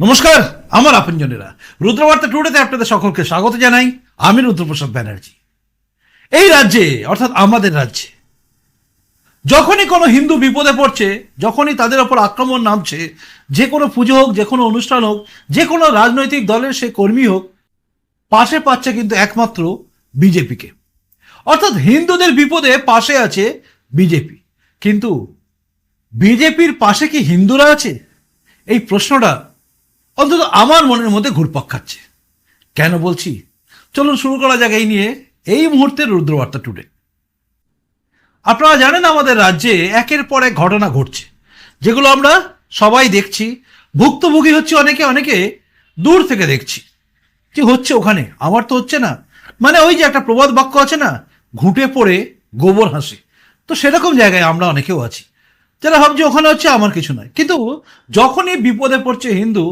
নমস্কার, আমার আপনজনেরা। রুদ্রবার্তা টুডেতে আপনাদের সকলকে স্বাগত জানাই। আমি রুদ্রপ্রসাদ ব্যানার্জি। এই রাজ্যে, অর্থাৎ আমাদের রাজ্যে, যখনই কোনো হিন্দু বিপদে পড়ছে, যখনই তাদের ওপর আক্রমণ নামছে, যে কোনো পুজো হোক, যে কোনো অনুষ্ঠান হোক, যে কোনো রাজনৈতিক দলের সে কর্মী হোক, পাশে পাচ্ছে কিন্তু একমাত্র বিজেপিকে। অর্থাৎ হিন্দুদের বিপদে পাশে আছে বিজেপি। কিন্তু বিজেপির পাশে কি হিন্দুরা আছে? এই প্রশ্নটা অন্তত আমার মনের মধ্যে ঘুরপাক খাচ্ছে। কেন বলছি? চলুন শুরু করা যাক এই নিয়ে। এই মুহূর্তে রুদ্রবার্তা টুডে। আপনারা জানেন আমাদের রাজ্যে একের পর এক ঘটনা ঘটছে, যেগুলো আমরা সবাই দেখছি। ভুক্তভোগী হচ্ছে অনেকে অনেকে দূর থেকে দেখছি। কি হচ্ছে ওখানে? আমার তো হচ্ছে না। মানে ওই যে একটা প্রবাদ বাক্য আছে না, ঘুঁটে পড়ে গোবর হাসে। তো সেরকম জায়গায় আমরা অনেকেও আছি। যারা ভাবছে ওখানে হচ্ছে আমার কিছু নয়। কিন্তু যখনই বিপদে পড়ছে হিন্দু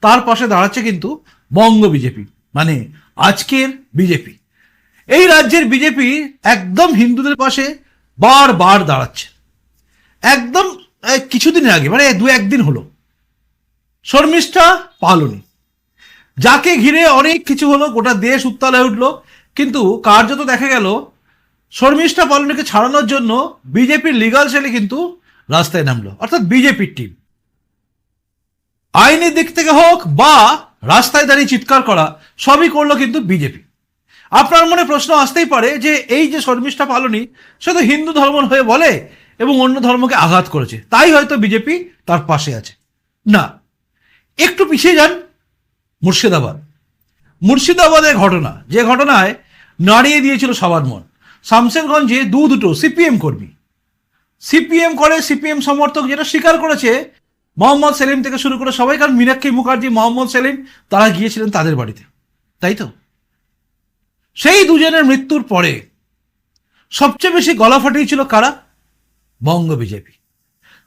তার পাশে দাঁড়াচ্ছে কিন্তু বঙ্গ বিজেপি মানে আজকের বিজেপি। এই রাজ্যের বিজেপি একদম হিন্দুদের পাশে বারবার দাঁড়াচ্ছে। একদম এই, কিছুদিনের আগে মানে দু একদিন হলো। শর্মিষ্ঠা পালনি যাকে ঘিরে অনেক কিছু হলো গোটা দেশ উত্তাল হয়ে উঠল। কিন্তু কার্যত দেখা গেল শর্মিষ্ঠা পালনিকে ছাড়ানোর জন্য বিজেপির লিগাল সেলে কিন্তু রাস্তায় নামলো। অর্থাৎ বিজেপির টিম আইনের দিক থেকে হোক বা রাস্তায় দাঁড়িয়ে চিৎকার করা, সবই করল কিন্তু বিজেপি। আপনার মনে প্রশ্ন আসতেই পারে যে এই যে শর্মিষ্ঠা পালনি, সে তো হিন্দু ধর্ম হয়ে বলে এবং অন্য ধর্মকে আঘাত করেছে। তাই হয়তো বিজেপি তার পাশে আছে। না, একটু পিছিয়ে যান, মুর্শিদাবাদ। মুর্শিদাবাদের ঘটনা, যে ঘটনায় নাড়িয়ে দিয়েছিল সবার মন। শামসেরগঞ্জে দু দুটো সিপিএম কর্মী। সিপিএম করে, সিপিএম সমর্থক যেটা স্বীকার করেছে মোহাম্মদ সেলিম থেকে শুরু করে সবাই, কারণ মীনাক্ষী মুখার্জি, মোহাম্মদ সেলিম, তারা গিয়েছিলেন তাদের বাড়িতে। তাই তো? সেই দুজনের মৃত্যুর পরে সবচেয়ে বেশি গলা ফাটিয়েছিল কারা? বঙ্গ বিজেপি।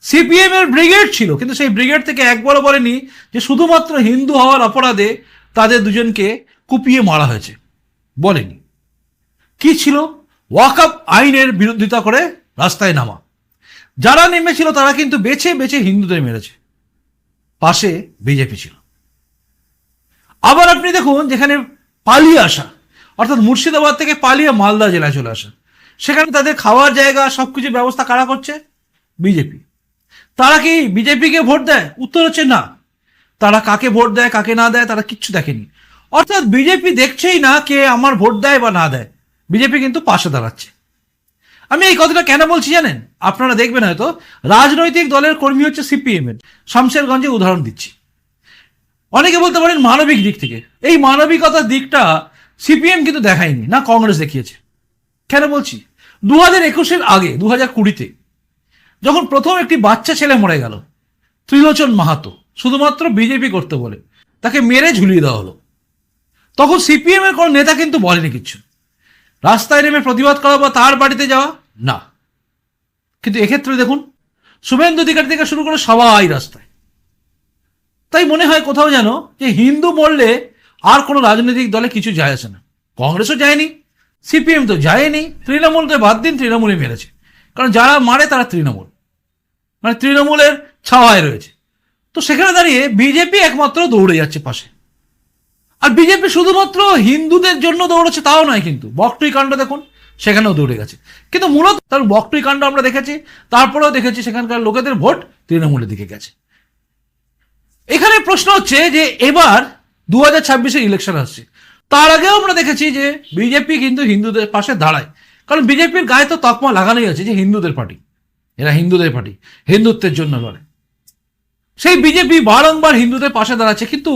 সিপিএম এর ব্রিগেড ছিল, কিন্তু সেই ব্রিগেড থেকে একবারও বলেনি যে শুধুমাত্র হিন্দু হওয়ার অপরাধে তাদের দুজনকে কুপিয়ে মারা হয়েছে। বলেনি। কি ছিল? ওয়াকআপ আইনের বিরোধিতা করে রাস্তায় নামা। যারা নেমেছিল তারা কিন্তু বেছে বেছে হিন্দুদের মেরেছে। পাশে বিজেপি ছিল। আবার আপনি দেখুন যেখানে পালিয়ে আসা, অর্থাৎ মুর্শিদাবাদ থেকে পালিয়ে মালদা জেলায় চলে আসা, সেখানে তাদের খাওয়ার জায়গা সব সবকিছু ব্যবস্থা কারা করছে? বিজেপি। তারা কি বিজেপিকে ভোট দেয়? উত্তর হচ্ছে না। তারা কাকে ভোট দেয়, কাকে না দেয়, তারা কিচ্ছু দেখেনি। অর্থাৎ বিজেপি দেখছেই না কে আমার ভোট দেয় বা না দেয়। বিজেপি কিন্তু পাশে দাঁড়াচ্ছে। আমি এই কথাটা কেন বলছি জানেন? আপনারা দেখবেন হয়তো, রাজনৈতিক দলের কর্মী হচ্ছে সিপিএম এর। শামশেরগঞ্জে উদাহরণ দিচ্ছি। অনেকে বলতে পারেন মানবিক দিক থেকে। এই মানবিকতার দিকটা সিপিএম কিন্তু দেখায়নি, না কংগ্রেস দেখিয়েছে। কেন বলছি? দু হাজার একুশের আগে দু হাজার কুড়িতে, যখন প্রথম একটি বাচ্চা ছেলে মরে গেল, ত্রিলোচন মাহাতো, শুধুমাত্র বিজেপি করতে বলে, তাকে মেরে ঝুলিয়ে দেওয়া হলো। তখন সিপিএম এর কোনো নেতা কিন্তু বলেনি কিচ্ছু। রাস্তায় নেমে প্রতিবাদ করা বা তার বাড়িতে যাওয়া? না। কিন্তু এক্ষেত্রে দেখুন, শুভেন্দু অধিকারী থেকে শুরু করে সবাই রাস্তায়। তাই মনে হয় কোথাও যেন যে হিন্দু বললে আর কোনো রাজনৈতিক দলে কিছু যায় আসে না। কংগ্রেসও যায়নি, সিপিএম তো যায়নি তৃণমূলকে বাদ দিন তৃণমূলই মেরেছে। কারণ যারা মারে তারা তৃণমূল। মানে তৃণমূলের ছাওয়ায় রয়েছে। তো সেখানে দাঁড়িয়ে বিজেপি একমাত্র দৌড়ে যাচ্ছে পাশে। আর বিজেপি শুধুমাত্র হিন্দুদের জন্য দৌড়চ্ছে, তাও নয় কিন্তু। বকটুই কাণ্ড দেখুন, সেখানেও দৌড়ে গেছে। কিন্তু মূলত তার বকটুই কাণ্ড আমরা দেখেছি, তারপরেও দেখেছি সেখানকার লোকেদের ভোট তৃণমূলের দিকে গেছে। এখানে প্রশ্ন হচ্ছে যে এবার দু হাজার ছাব্বিশের ইলেকশন আসছে। তার আগেও আমরা দেখেছি যে বিজেপি কিন্তু হিন্দুদের পাশে দাঁড়ায়। কারণ বিজেপির গায়ে তো তকমা লাগানোই আছে যে হিন্দুদের পার্টি। এরা হিন্দুদের পার্টি, হিন্দুত্বের জন্য লড়ে। সেই বিজেপি বারংবার হিন্দুদের পাশে দাঁড়াচ্ছে, কিন্তু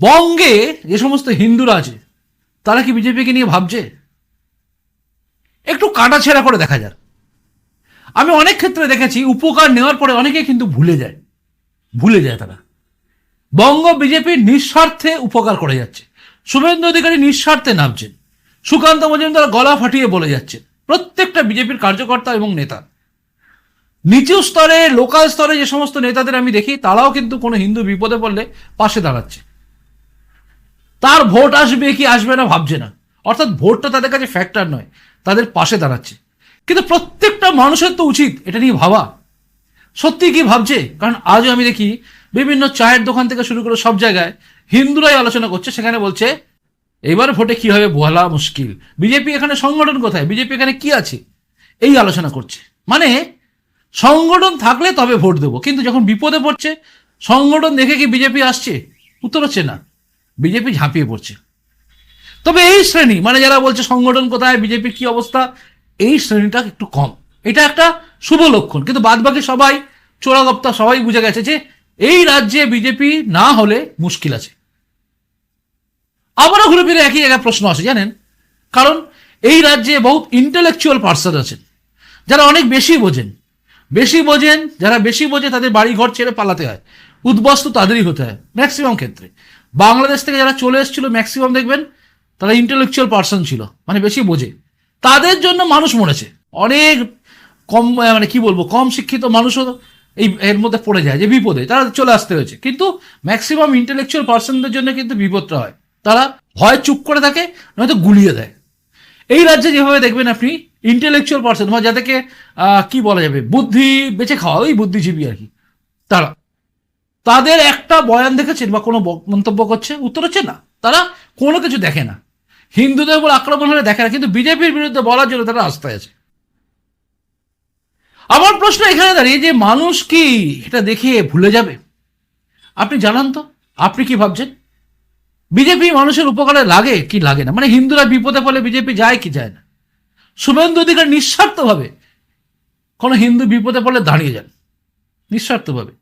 বঙ্গে যে সমস্ত হিন্দুরা আছে, তারা কি বিজেপিকে নিয়ে ভাবছে? একটু কাটাছেড়া করে দেখা যাক। আমি অনেক ক্ষেত্রে দেখেছি, উপকার নেওয়ার পরে অনেকে কিন্তু ভুলে যায়। ভুলে যায় তারা। বঙ্গ বিজেপি নিঃস্বার্থে উপকার করে যাচ্ছে। শুভেন্দু অধিকারী নিঃস্বার্থে নামছেন। সুকান্ত মজুমদার গলা ফাটিয়ে বলে যাচ্ছেন। প্রত্যেকটা বিজেপির কার্যকর্তা এবং নেতা। নিচু স্তরে লোকাল স্তরে যে সমস্ত নেতাদের আমি দেখি, তারাও কিন্তু কোনো হিন্দু বিপদে পড়লে পাশে দাঁড়াচ্ছে। তার ভোট আসবে কি আসবে না ভাবছে না। অর্থাৎ ভোটটা তাদের কাছে ফ্যাক্টর নয়, তাদের পাশে দাঁড়াচ্ছে। কিন্তু প্রত্যেকটা মানুষের তো উচিত এটা নিয়ে ভাবা। সত্যি কি ভাবছে? কারণ আজও আমি দেখি বিভিন্ন চায়ের দোকান থেকে শুরু করে সব জায়গায় হিন্দুরাই আলোচনা করছে, সেখানে বলছে, এবার ভোটে কি হবে বলা মুশকিল। বিজেপি এখানে সংগঠন কোথায়? বিজেপি এখানে কি আছে? এই আলোচনা করছে। মানে সংগঠন থাকলে তবে ভোট দেবো, কিন্তু যখন বিপদে পড়ছে, সংগঠন দেখে কি বিজেপি আসছে? উত্তর হচ্ছে না। বিজেপি ঝাঁপিয়ে পড়ছে। তবে এই শ্রেণি মানে যারা বলছে সংগঠন কোথায়, বিজেপির কি অবস্থা, এই শ্রেণীটা একটু কম। এটা একটা শুভ লক্ষণ। কিন্তু বাদবাকি সবাই চোরাগপ্তা সবাই বুঝে গেছে যে এই রাজ্যে বিজেপি না হলে মুশকিল আছে। আবারও ঘুরে ফিরে একই জায়গায় প্রশ্ন আসে, জানেন? কারণ এই রাজ্যে বহুত ইন্টেলেকচুয়াল পার্সন আছেন, যারা অনেক বেশি বোঝেন। বেশি বোঝেন, যারা বেশি বোঝে তাদের বাড়ি ঘর ছেড়ে পালাতে হয়। উদ্বস্ত তাদেরই হতে হয় ম্যাক্সিমাম ক্ষেত্রে। বাংলাদেশ থেকে যারা চলে এসেছিল ম্যাক্সিমাম দেখবেন তারা ইন্টেলেকচুয়াল পার্সন ছিল মানে বেশি বোঝে। তাদের জন্য মানুষ মরেছে। অনেক কম মানে কি বলব, কম শিক্ষিত মানুষও এই, এর মধ্যে পড়ে যায়, যে বিপদে, তারা চলে আসতে হয়েছে। কিন্তু ম্যাক্সিমাম ইন্টেলেকচুয়াল পার্সনদের জন্য কিন্তু বিপদটা হয়। তারা ভয় চুপ করে থাকে, নয়তো গুলিয়ে দেয়। এই রাজ্যে যেভাবে দেখবেন আপনি ইন্টেলেকচুয়াল পার্সন বা যাদেরকে কি বলা যাবে, বুদ্ধি বেঁচে খাওয়া, ওই বুদ্ধিজীবী আর কি। তারা। তাদের একটা বয়ান দেখেছেন বা কোনো মন্তব্য করছে? উত্তর হচ্ছে না। তারা কোনো কিছু দেখে না। হিন্দুদের উপর আক্রমণ হলে দেখে না, কিন্তু বিজেপির বিরুদ্ধে বলার জন্য তারা আস্থায় আছে। আমার প্রশ্ন এখানে দাঁড়িয়ে, যে মানুষ কি এটা দেখে ভুলে যাবে? আপনি জানান তো, আপনি কি ভাবছেন? বিজেপি মানুষের উপকারে লাগে কি লাগে না? মানে হিন্দুরা বিপদে পড়লে বিজেপি যায় কি যায় না? শুভেন্দু অধিকার নিঃস্বার্থভাবে কোনো হিন্দু বিপদে পড়লে দাঁড়িয়ে যান। নিঃস্বার্থভাবে।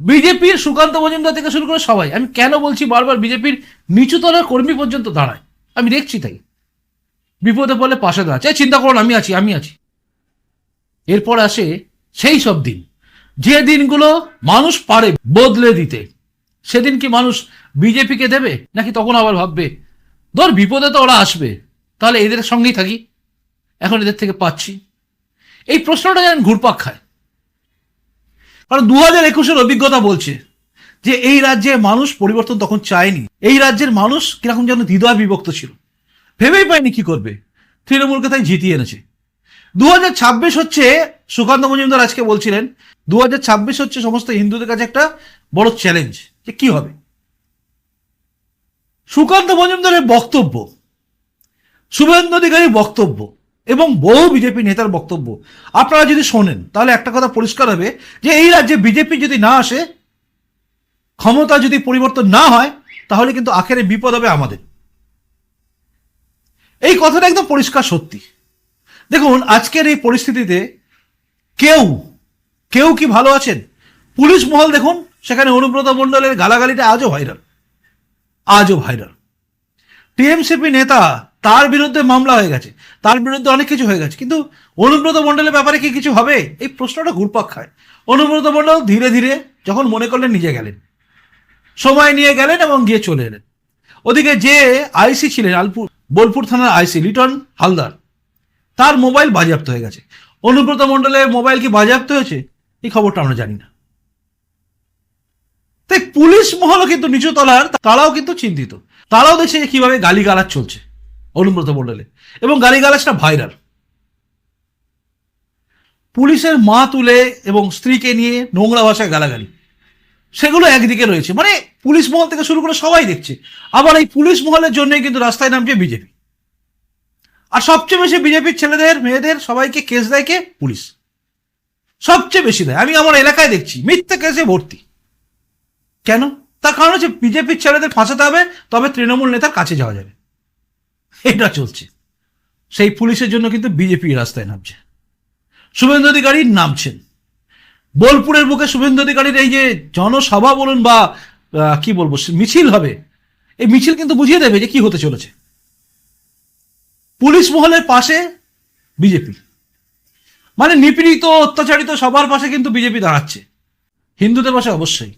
বিজেপির সুকান্ত মজুমদার থেকে শুরু করে সবাই। আমি কেন বলছি বারবার বিজেপির নিচুতলার কর্মী পর্যন্ত দাঁড়ায়? আমি দেখছি তাই। বিপদে পড়লে পাশে দাঁড়াচ্ছে। "এই চিন্তা করুন, আমি আছি আমি আছি। এরপর আসে সেই সব দিন। যে দিনগুলো মানুষ পারে বদলে দিতে। সেদিন কি মানুষ বিজেপিকে দেবে? নাকি তখন আবার ভাববে, ধর বিপদে তো ওরা আসবে, তাহলে এদের সঙ্গেই থাকি। এখন এদের থেকে পাচ্ছি। এই প্রশ্নটা যেন ঘুরপাক খায়। কারণ দু হাজার একুশের অভিজ্ঞতা বলছে যে এই রাজ্যে মানুষ পরিবর্তন তখন চায়নি। এই রাজ্যের মানুষ কীরকম যেন দ্বিধা বিভক্ত ছিল। ভেবেই পায়নি কি করবে। তৃণমূলকে তাই জিতিয়ে এনেছে। দু হাজার ছাব্বিশ হচ্ছে, সুকান্ত মজুমদার আজকে বলছিলেন, দু হাজার ছাব্বিশ হচ্ছে সমস্ত হিন্দুদের কাছে একটা বড় চ্যালেঞ্জ যে কি হবে? সুকান্ত মজুমদারের বক্তব্য, শুভেন্দু অধিকারীর বক্তব্য এবং বহু বিজেপি নেতার বক্তব্য। আপনারা যদি শোনেন, তাহলে একটা কথা পরিষ্কার হবে যে এই রাজ্যে বিজেপি যদি না আসে, ক্ষমতা যদি পরিবর্তন না হয়, তাহলে কিন্তু আখেরে বিপদ হবে আমাদের। এই কথাটা একদম পরিষ্কার সত্যি। দেখুন, আজকের এই পরিস্থিতিতে কেউ কেউ কি ভালো আছেন? পুলিশ মহল দেখুন, সেখানে অনুব্রত মণ্ডলের গালাগালিটা আজও ভাইরাল আজও ভাইরাল টিএমসিপি নেতা তার বিরুদ্ধে মামলা হয়ে গেছে। তার বিরুদ্ধে অনেক কিছু হয়ে গেছে। কিন্তু অনুব্রত মণ্ডলের ব্যাপারে কি কিছু হবে? এই প্রশ্নটা ঘুরপাক খায়। অনুব্রত মণ্ডল ধীরে ধীরে যখন মনে করলেন নিজে গেলেন, সময় নিয়ে গেলেন এবং গিয়ে চলে এলেন। ওদিকে যে আইসি ছিলেন, আলপুর, বোলপুর থানার আইসি লিটন হালদার, তার মোবাইল বাজেয়াপ্ত হয়ে গেছে। অনুব্রত মণ্ডলের মোবাইল কি বাজেয়াপ্ত হয়েছে? এই খবরটা আমরা জানি না। তাই পুলিশ মহলও কিন্তু নিচু তলার, তারাও কিন্তু চিন্তিত। তারাও দেখছে যে কীভাবে গালিগালাজ চলছে। অনুব্রত মণ্ডলে। এবং গালিগালাজটা ভাইরাল পুলিশের মা তুলে এবং স্ত্রীকে নিয়ে নোংরা ভাষায় গালাগালি। সেগুলো একদিকে রয়েছে। মানে পুলিশ মহল থেকে শুরু করে সবাই দেখছে। আবার এই পুলিশ মহলের জন্যই কিন্তু রাস্তায় নামছে বিজেপি। আর সবচেয়ে বেশি বিজেপির ছেলেদের, মেয়েদের, সবাইকে কেস দেয় কে? পুলিশ। সবচেয়ে বেশি দেয়। আমি আমার এলাকায় দেখছি, মিথ্যে কেসে ভর্তি। কেন? তার কারণ হচ্ছে বিজেপির ছেলেদের ফাঁসাতে হবে, তবে তৃণমূল নেতার কাছে যাওয়া যাবে। এটা চলছে। সেই পুলিশের জন্য কিন্তু বিজেপি রাস্তায় নামছে। শুভেন্দু অধিকারী নামছেন। বোলপুরের বুকে শুভেন্দু অধিকারীর এই যে জনসভা বলুন বা কি বলব মিছিল হবে। এই মিছিল কিন্তু বুঝিয়ে দেবে যে কি হতে চলেছে। পুলিশ মহলের পাশে বিজেপি। মানে নিপীড়িত, অত্যাচারিত সবার পাশে কিন্তু বিজেপি দাঁড়াচ্ছে। হিন্দুদের পাশে অবশ্যই।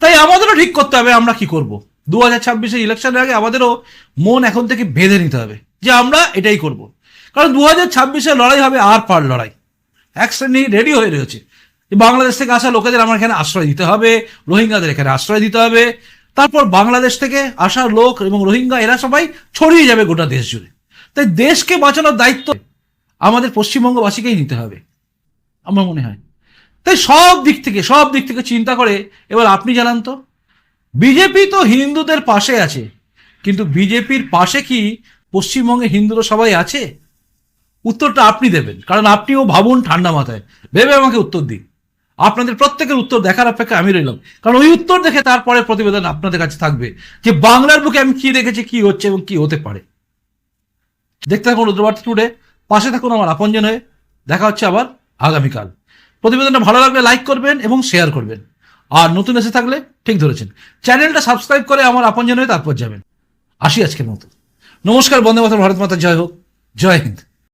তাই আমাদেরও ঠিক করতে হবে আমরা কি করব। দু হাজার ছাব্বিশে ইলেকশনের আগে আমাদেরও মন এখন থেকে বেঁধে নিতে হবে যে আমরা এটাই করব। কারণ দু হাজার ছাব্বিশে লড়াই হবে আর পার লড়াই। এক শ্রেণি রেডি হয়ে রয়েছে। বাংলাদেশ থেকে আসা লোকেদের আমার এখানে আশ্রয় দিতে হবে, রোহিঙ্গাদের এখানে আশ্রয় দিতে হবে। তারপর বাংলাদেশ থেকে আসা লোক এবং রোহিঙ্গা, এরা সবাই ছড়িয়ে যাবে গোটা দেশ জুড়ে। তাই দেশকে বাঁচানোর দায়িত্ব আমাদের পশ্চিমবঙ্গবাসীকেই নিতে হবে, আমার মনে হয়। তাই সব দিক থেকে, সব দিক থেকে চিন্তা করে এবার আপনি জানান তো। বিজেপি তো হিন্দুদের পাশে আছে। কিন্তু বিজেপির পাশে কি পশ্চিমবঙ্গে হিন্দুরা সবাই আছে? উত্তরটা আপনি দেবেন, কারণ আপনিও ভাবুন ঠান্ডা মাথায়। ভেবে আমাকে উত্তর দিন। আপনাদের প্রত্যেকের উত্তর দেখার অপেক্ষা আমি রইলাম। কারণ ওই উত্তর দেখে তারপরে প্রতিবেদন আপনাদের কাছে থাকবে যে বাংলার বুকে আমি কি দেখেছি, কি হচ্ছে এবং কি হতে পারে। দেখতে থাকুন রুদ্রবার্তা টুডে। পাশে থাকুন আমার আপনজন হয়ে। দেখা হচ্ছে আবার আগামীকাল। প্রতিবেদনটা ভালো লাগলে লাইক করবেন এবং শেয়ার করবেন। আর নতুন এসে থাকলে ঠিক ধরেছেন। চ্যানেলটা সাবস্ক্রাইব করে আমার আপনজন হয়ে তারপর যাবেন। আসি আজকের মতো। নমস্কার, বন্দে মাতা ভারত মাতা, জয় হোক। জয় হিন্দ।